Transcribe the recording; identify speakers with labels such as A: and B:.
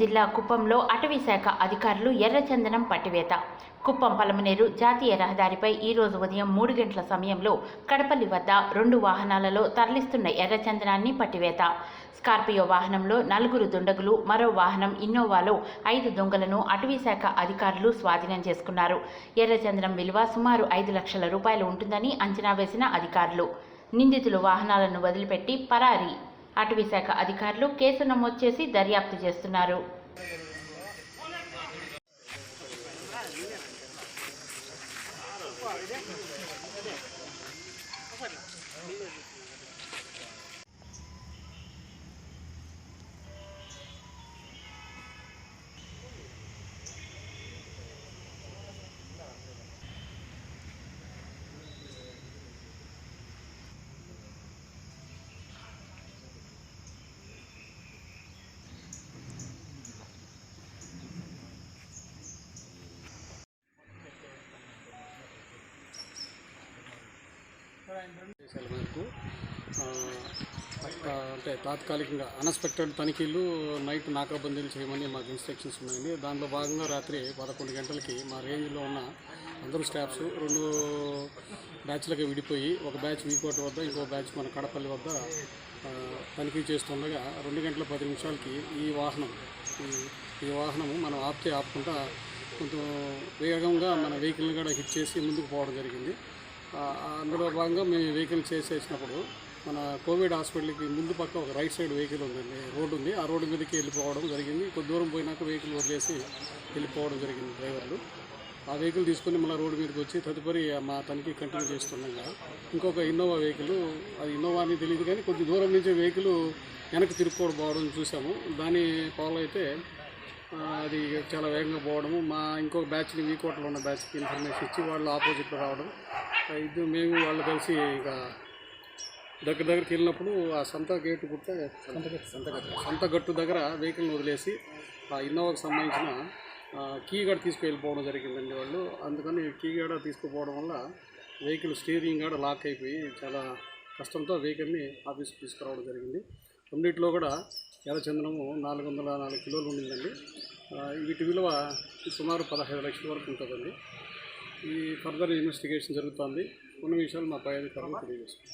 A: జిల్లా కుప్పంలో అటవీ శాఖ అధికారులు ఎర్రచందనం పట్టివేత. కుప్పం పలమనేరు జాతీయ రహదారిపై ఈ రోజు ఉదయం మూడు గంటల సమయంలో కడపల్లి వద్ద రెండు వాహనాలలో తరలిస్తున్న ఎర్రచందనాన్ని పట్టివేత. స్కార్పియో వాహనంలో నలుగురు దుండగులు మరో వాహనం ఇన్నోవాలో ఐదు దొంగలను అటవీ శాఖ అధికారులు స్వాధీనం చేసుకున్నారు. ఎర్రచందనం విలువ సుమారు ఐదు లక్షల రూపాయలు ఉంటుందని అంచనా వేసిన అధికారులు. నిందితులు వాహనాలను వదిలిపెట్టి పరారీ. అటవీశాఖ అధికారులు కేసు నమోదు చేసి దర్యాప్తు చేస్తున్నారు.
B: ఆదేశాల మేరకు ఆ, ఆ, అంటే తాత్కాలికంగా అన్ఎక్స్పెక్టెడ్ తనిఖీలు నైట్ నాకాబందీలు చేయమని మాకు ఇన్స్ట్రక్షన్స్ ఉన్నాయండి. దానిలో భాగంగా రాత్రి పదకొండు గంటలకి మా రేంజ్లో ఉన్న అందరూ స్టాఫ్స్ రెండు బ్యాచ్లకి విడిపోయి ఒక బ్యాచ్ వీకోట వద్ద ఇంకో బ్యాచ్ మన కడపల్లి వద్ద తనిఖీ చేస్తుండగా రెండు గంటల పది నిమిషాలకి ఈ వాహనం ఈ- వాహనము మనం ఆపితే ఆపుకుంటా కొంచెం వేగంగా మన వెహికల్ని కూడా హిట్ చేసి ముందుకు పోవడం జరిగింది. అందులో భాగంగా మేము వెహికల్ చేసేసినప్పుడు మన కోవిడ్ హాస్పిటల్కి ముందు పక్క ఒక రైట్ సైడ్ వెహికల్ ఉందండి రోడ్డు ఉంది. ఆ రోడ్డు మీదకి వెళ్ళిపోవడం జరిగింది. కొద్ది దూరం పోయినాక వెహికల్ వదిలేసి వెళ్ళిపోవడం జరిగింది డ్రైవర్లు. ఆ వెహికల్ తీసుకుని మళ్ళీ రోడ్డు మీదకి వచ్చి తదుపరి మా తనిఖీ కంటిన్యూ చేస్తుండగా ఇంకొక ఇన్నోవా వెహికల్ అది ఇన్నోవా అని తెలియదు కానీ కొద్ది దూరం నుంచి వెహికల్ వెనక్కి తిరుక్కోవడం పోవడం చూసాము. దాని ఫాలో అయితే అది చాలా వేగంగా పోవడము. మా ఇంకొక బ్యాచ్ని వీకోటలో ఉన్న బ్యాచ్కి ఇన్ఫర్మేషన్ ఇచ్చి వాళ్ళు ఆపోజిట్లో రావడం. ఇది మేము వాళ్ళు కలిసి ఇక దగ్గర దగ్గరికి వెళ్ళినప్పుడు ఆ సంత గేటు గుట్ట సంతగట్టు సంతగట్టు దగ్గర వెహికల్ని వదిలేసి ఆ ఇన్నోవాకి సంబంధించిన కీ కూడా తీసుకువెళ్ళిపోవడం జరిగిందండి వాళ్ళు. అందుకని కీ కూడా తీసుకుపోవడం వల్ల వెహికల్ స్టీరింగ్ కూడా లాక్ అయిపోయి చాలా కష్టంతో వెహికల్ని ఆఫీస్కి తీసుకురావడం జరిగింది. రెండిట్లో కూడా ఎర్రచందనము నాలుగు వందల నాలుగు కిలోలు ఉండిందండి. వీటి విలువ సుమారు పదహైదు లక్షల వరకు ఉంటుందండి. ఈ ఫర్దర్ ఇన్వెస్టిగేషన్ జరుగుతుంది. కొన్ని విషయాలు మా పై అధికారులు తెలియజేస్తాం